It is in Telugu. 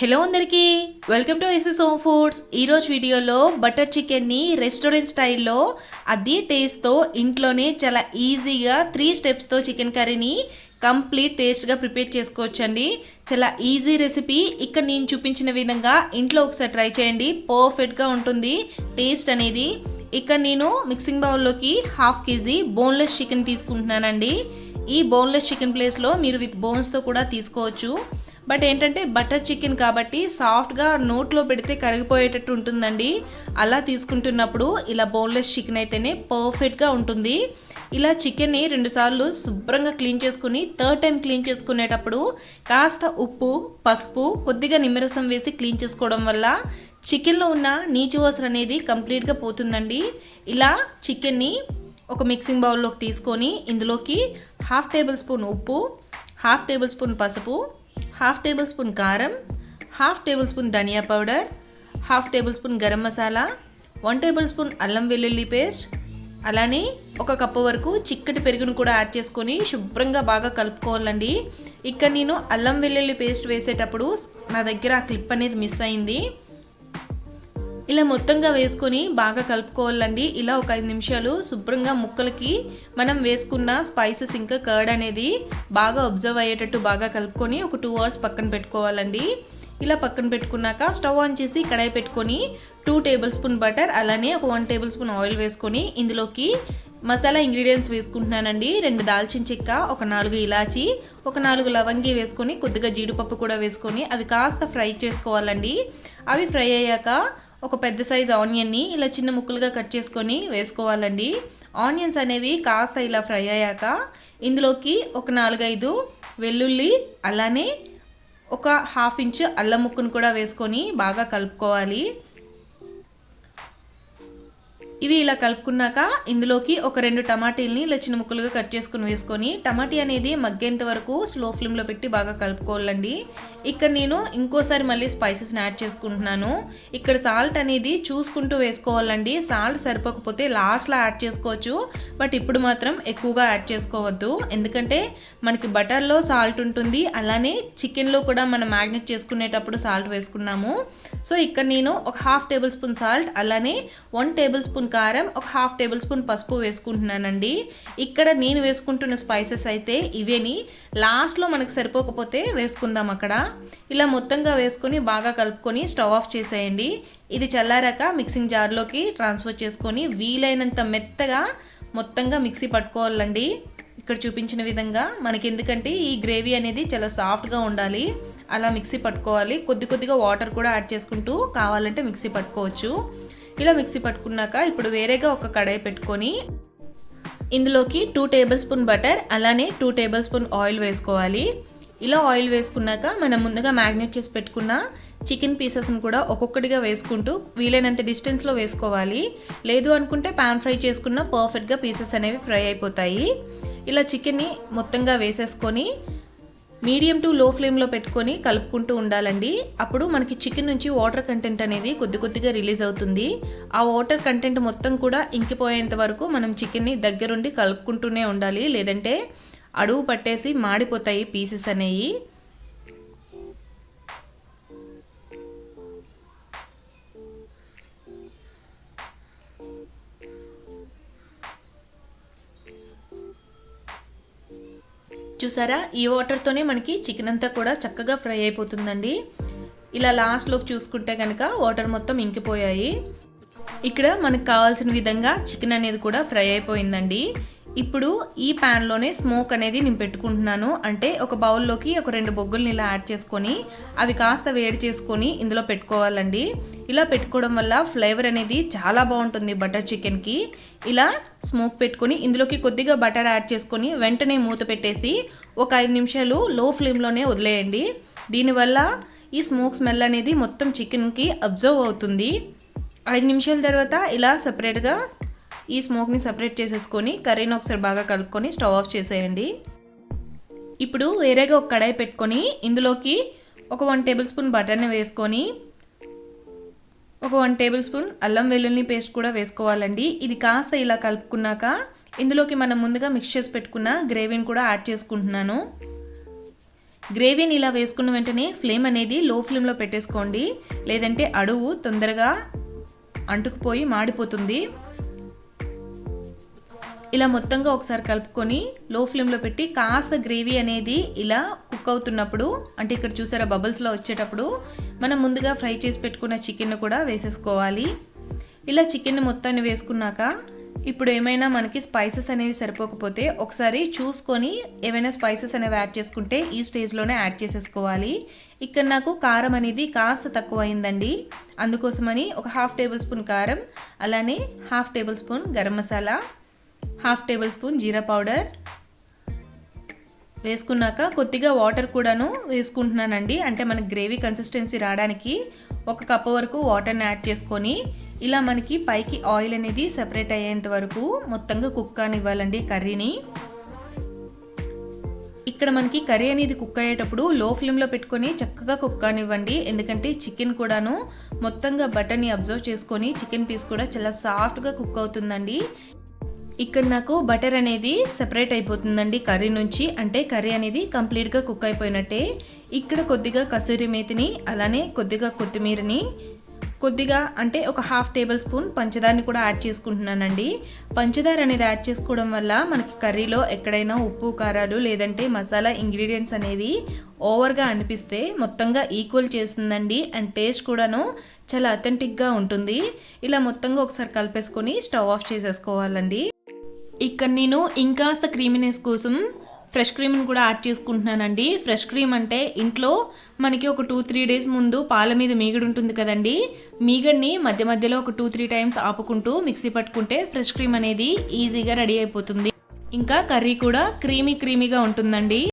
హలో అందరికీ. Welcome to SS home foods ఈరోజు వీడియోలో బటర్ చికెన్ని రెస్టారెంట్ స్టైల్లో అది టేస్ట్తో ఇంట్లోనే చాలా ఈజీగా త్రీ స్టెప్స్తో చికెన్ కర్రీని కంప్లీట్ టేస్ట్గా ప్రిపేర్ చేసుకోవచ్చండి. చాలా ఈజీ రెసిపీ. ఇక్కడ నేను చూపించిన విధంగా ఇంట్లో ఒకసారి ట్రై చేయండి. పర్ఫెక్ట్గా ఉంటుంది టేస్ట్ అనేది. ఇక్కడ నేను మిక్సింగ్ బౌల్లోకి హాఫ్ కేజీ బోన్లెస్ చికెన్ తీసుకుంటున్నానండి. ఈ బోన్లెస్ చికెన్ ప్లేస్లో మీరు విత్ బోన్స్తో కూడా తీసుకోవచ్చు. బట్ ఏంటంటే బటర్ చికెన్ కాబట్టి సాఫ్ట్గా నోట్లో పెడితే కరిగిపోయేటట్టు ఉంటుందండి. అలా తీసుకుంటున్నప్పుడు ఇలా బోన్లెస్ చికెన్ అయితేనే పర్ఫెక్ట్గా ఉంటుంది. ఇలా చికెన్ని రెండుసార్లు శుభ్రంగా క్లీన్ చేసుకుని థర్డ్ టైం క్లీన్ చేసుకునేటప్పుడు కాస్త ఉప్పు పసుపు కొద్దిగా నిమ్మరసం వేసి క్లీన్ చేసుకోవడం వల్ల చికెన్లో ఉన్న నీచు వాసన అనేది కంప్లీట్గా పోతుందండి. ఇలా చికెన్ని ఒక మిక్సింగ్ బౌల్లోకి తీసుకొని ఇందులోకి హాఫ్ టేబుల్ స్పూన్ ఉప్పు హాఫ్ టేబుల్ స్పూన్ పసుపు హాఫ్ టేబుల్ స్పూన్ కారం హాఫ్ టేబుల్ స్పూన్ ధనియా powder half tablespoon garam masala one tablespoon అల్లం వెల్లుల్లి పేస్ట్ అలానే ఒక కప్పు వరకు చిక్కటి పెరుగును కూడా యాడ్ చేసుకొని శుభ్రంగా బాగా కలుపుకోవాలండి. ఇక్కడ నేను అల్లం వెల్లుల్లి పేస్ట్ వేసేటప్పుడు నా దగ్గర ఆ క్లిప్ అనేది మిస్ అయింది. ఇలా మొత్తంగా వేసుకొని బాగా కలుపుకోవాలండి. ఇలా ఒక ఐదు నిమిషాలు శుభ్రంగా ముక్కలకి మనం వేసుకున్న స్పైసెస్ ఇంకా కర్డ్ అనేది బాగా అబ్జర్వ్ అయ్యేటట్టు బాగా కలుపుకొని ఒక టూ అవర్స్ పక్కన పెట్టుకోవాలండి. ఇలా పక్కన పెట్టుకున్నాక స్టవ్ ఆన్ చేసి కడాయి పెట్టుకొని టూ టేబుల్ స్పూన్ బటర్ అలానే ఒక వన్ టేబుల్ స్పూన్ ఆయిల్ వేసుకొని ఇందులోకి మసాలా ఇంగ్రీడియంట్స్ వేసుకుంటున్నానండి. రెండు దాల్చిన చెక్క ఒక నాలుగు ఇలాచి ఒక నాలుగు లవంగి వేసుకొని కొద్దిగా జీడిపప్పు కూడా వేసుకొని అవి కాస్త ఫ్రై చేసుకోవాలండి. అవి ఫ్రై అయ్యాక ఒక పెద్ద సైజ్ ఆనియన్ని ఇలా చిన్న ముక్కలుగా కట్ చేసుకొని వేసుకోవాలండి. ఆనియన్స్ అనేవి కాస్త ఇలా ఫ్రై అయ్యాక ఇందులోకి ఒక నాలుగైదు వెల్లుల్లి అలానే ఒక హాఫ్ ఇంచ్ అల్లం ముక్కను కూడా వేసుకొని బాగా కలుపుకోవాలి. ఇవి ఇలా కలుపుకున్నాక ఇందులోకి ఒక రెండు టమాటీల్ని ఇలా చిన్న ముక్కలుగా కట్ చేసుకుని వేసుకొని టమాటీ అనేది మగ్గేంత వరకు స్లో ఫ్లేమ్లో పెట్టి బాగా కలుపుకోవాలండి. ఇక్కడ నేను ఇంకోసారి మళ్ళీ స్పైసెస్ని యాడ్ చేసుకుంటున్నాను. ఇక్కడ సాల్ట్ అనేది చూసుకుంటూ వేసుకోవాలండి. సాల్ట్ సరిపోకపోతే లాస్ట్లో యాడ్ చేసుకోవచ్చు. బట్ ఇప్పుడు మాత్రం ఎక్కువగా యాడ్ చేసుకోవద్దు. ఎందుకంటే మనకి బటర్లో సాల్ట్ ఉంటుంది. అలానే చికెన్లో కూడా మనం మ్యాగ్నెట్ చేసుకునేటప్పుడు సాల్ట్ వేసుకున్నాము. సో ఇక్కడ నేను ఒక హాఫ్ టేబుల్ స్పూన్ సాల్ట్ అలానే వన్ టేబుల్ స్పూన్ కారం ఒక హాఫ్ టేబుల్ స్పూన్ పసుపు వేసుకుంటున్నానండి. ఇక్కడ నేను వేసుకుంటున్న స్పైసెస్ అయితే ఇవేని. లాస్ట్లో మనకు సరిపోకపోతే వేసుకుందాం అక్కడ. ఇలా మొత్తంగా వేసుకొని బాగా కలుపుకొని స్టవ్ ఆఫ్ చేసేయండి. ఇది చల్లారాక మిక్సింగ్ జార్లోకి ట్రాన్స్ఫర్ చేసుకొని వీలైనంత మెత్తగా మొత్తంగా మిక్సీ పట్టుకోవాలండి. ఇక్కడ చూపించిన విధంగా మనకి ఎందుకంటే ఈ గ్రేవీ అనేది చాలా సాఫ్ట్గా ఉండాలి. అలా మిక్సీ పట్టుకోవాలి. కొద్ది కొద్దిగా వాటర్ కూడా యాడ్ చేసుకుంటూ కావాలంటే మిక్సీ పట్టుకోవచ్చు. ఇలా మిక్సీ పట్టుకున్నాక ఇప్పుడు వేరేగా ఒక కడాయి పెట్టుకొని ఇందులోకి టూ టేబుల్ స్పూన్ బటర్ అలానే టూ టేబుల్ స్పూన్ ఆయిల్ వేసుకోవాలి. ఇలా ఆయిల్ వేసుకున్నాక మనం ముందుగా మ్యాగ్నేట్ చేసి పెట్టుకున్న చికెన్ పీసెస్ని కూడా ఒక్కొక్కటిగా వేసుకుంటూ వీలైనంత డిస్టెన్స్లో వేసుకోవాలి. లేదు అనుకుంటే పాన్ ఫ్రై చేసుకున్న పర్ఫెక్ట్గా పీసెస్ అనేవి ఫ్రై అయిపోతాయి. ఇలా చికెన్ని మొత్తంగా వేసేసుకొని మీడియం టు లో ఫ్లేమ్లో పెట్టుకొని కలుపుకుంటూ ఉండాలండి. అప్పుడు మనకి చికెన్ నుంచి వాటర్ కంటెంట్ అనేది కొద్ది కొద్దిగా రిలీజ్ అవుతుంది. ఆ వాటర్ కంటెంట్ మొత్తం కూడా ఇంకిపోయేంత వరకు మనం చికెన్ని దగ్గరుండి కలుపుకుంటూనే ఉండాలి. లేదంటే అడుగు పట్టేసి మాడిపోతాయి పీసెస్ అనేవి చూసారా? ఈ వాటర్తోనే మనకి చికెన్ అంతా కూడా చక్కగా ఫ్రై అయిపోతుందండి. ఇలా లాస్ట్లోకి చూసుకుంటే కనుక వాటర్ మొత్తం ఇంకిపోయాయి. ఇక్కడ మనకు కావాల్సిన విధంగా చికెన్ అనేది కూడా ఫ్రై అయిపోయిందండి. ఇప్పుడు ఈ ప్యాన్లోనే స్మోక్ అనేది నేను పెట్టుకుంటున్నాను. అంటే ఒక బౌల్లోకి ఒక రెండు బొగ్గుల్ని ఇలా యాడ్ చేసుకొని అవి కాస్త వేడి చేసుకొని ఇందులో పెట్టుకోవాలండి. ఇలా పెట్టుకోవడం వల్ల ఫ్లేవర్ అనేది చాలా బాగుంటుంది బటర్ చికెన్కి ఇలా స్మోక్ పెట్టుకొని ఇందులోకి కొద్దిగా బటర్ యాడ్ చేసుకొని వెంటనే మూత పెట్టేసి ఒక ఐదు నిమిషాలు లో ఫ్లేమ్లోనే వదిలేయండి. దీనివల్ల ఈ స్మోక్ స్మెల్ అనేది మొత్తం చికెన్కి అబ్జర్వ్ అవుతుంది. ఐదు నిమిషాల తర్వాత ఇలా సపరేట్గా ఈ స్మోక్ని సపరేట్ చేసేసుకొని కర్రీని ఒకసారి బాగా కలుపుకొని స్టవ్ ఆఫ్ చేసేయండి. ఇప్పుడు వేరేగా ఒక కడాయి పెట్టుకొని ఇందులోకి ఒక వన్ టేబుల్ స్పూన్ బటర్ని వేసుకొని ఒక వన్ టేబుల్ స్పూన్ అల్లం వెల్లుల్లి పేస్ట్ కూడా వేసుకోవాలండి. ఇది కాస్త ఇలా కలుపుకున్నాక ఇందులోకి మనం ముందుగా మిక్స్ చేసి పెట్టుకున్న గ్రేవీని కూడా యాడ్ చేసుకుంటున్నాను. గ్రేవీని ఇలా వేసుకున్న వెంటనే ఫ్లేమ్ అనేది లో ఫ్లేమ్లో పెట్టేసుకోండి. లేదంటే అడుగు తొందరగా అంటుకుపోయి మాడిపోతుంది. ఇలా మొత్తంగా ఒకసారి కలుపుకొని లో ఫ్లేమ్లో పెట్టి కాస్త గ్రేవీ అనేది ఇలా కుక్ అవుతున్నప్పుడు అంటే ఇక్కడ చూసారా బబుల్స్లో వచ్చేటప్పుడు మనం ముందుగా ఫ్రై చేసి పెట్టుకున్న చికెన్ కూడా వేసేసుకోవాలి. ఇలా చికెన్ మొత్తాన్ని వేసుకున్నాక ఇప్పుడు ఏమైనా మనకి స్పైసెస్ అనేవి సరిపోకపోతే ఒకసారి చూసుకొని ఏమైనా స్పైసెస్ అనేవి యాడ్ చేసుకుంటే ఈ స్టేజ్లోనే యాడ్ చేసేసుకోవాలి. ఇక్కడ నాకు కారం అనేది కాస్త తక్కువ అయిందండి అందుకోసమని ఒక హాఫ్ టేబుల్ స్పూన్ కారం అలానే half tablespoon garam masala half tablespoon jeera powder. వేసుకున్నాక కొద్దిగా వాటర్ కూడాను వేసుకుంటున్నానండి. అంటే మనకి గ్రేవీ కన్సిస్టెన్సీ రావడానికి ఒక కప్పు వరకు వాటర్ని యాడ్ చేసుకొని ఇలా మనకి పైకి ఆయిల్ అనేది సెపరేట్ అయ్యేంత వరకు మొత్తంగా కుక్ కానివ్వాలండి కర్రీని. ఇక్కడ మనకి కర్రీ అనేది కుక్ అయ్యేటప్పుడు లో ఫ్లేమ్లో పెట్టుకొని చక్కగా కుక్ కానివ్వండి. ఎందుకంటే చికెన్ కూడాను మొత్తంగా బటర్ని అబ్జర్వ్ చేసుకొని చికెన్ పీస్ కూడా చాలా సాఫ్ట్గా కుక్ అవుతుందండి. ఇక్కడ నాకు బటర్ అనేది సెపరేట్ అయిపోతుందండి కర్రీ నుంచి. అంటే కర్రీ అనేది కంప్లీట్గా కుక్ అయిపోయినట్టే. ఇక్కడ కొద్దిగా కసూరి మేతిని అలానే కొద్దిగా కొత్తిమీరని కొద్దిగా అంటే ఒక హాఫ్ టేబుల్ స్పూన్ పంచదారని కూడా యాడ్ చేసుకుంటున్నానండి. పంచదార అనేది యాడ్ చేసుకోవడం వల్ల మనకి కర్రీలో ఎక్కడైనా ఉప్పు కారాలు లేదంటే మసాలా ఇంగ్రీడియంట్స్ అనేవి ఓవర్గా అనిపిస్తే మొత్తంగా ఈక్వల్ చేస్తుందండి. అండ్ టేస్ట్ కూడాను చాలా అథెంటిక్గా ఉంటుంది. ఇలా మొత్తంగా ఒకసారి కలిపేసుకొని స్టవ్ ఆఫ్ చేసేసుకోవాలండి. ఇక్కడ నేను ఇంకాస్త క్రీమినెస్ కోసం ఫ్రెష్ క్రీమ్ని కూడా యాడ్ చేసుకుంటున్నానండి. ఫ్రెష్ క్రీమ్ అంటే ఇంట్లో మనకి ఒక టూ త్రీ డేస్ ముందు పాల మీద మీగడు ఉంటుంది కదండి. మీగడిని మధ్య మధ్యలో ఒక టూ త్రీ టైమ్స్ ఆపుకుంటూ మిక్సీ పట్టుకుంటే ఫ్రెష్ క్రీమ్ అనేది ఈజీగా రెడీ అయిపోతుంది. ఇంకా కర్రీ కూడా క్రీమీ క్రీమీగా ఉంటుందండి.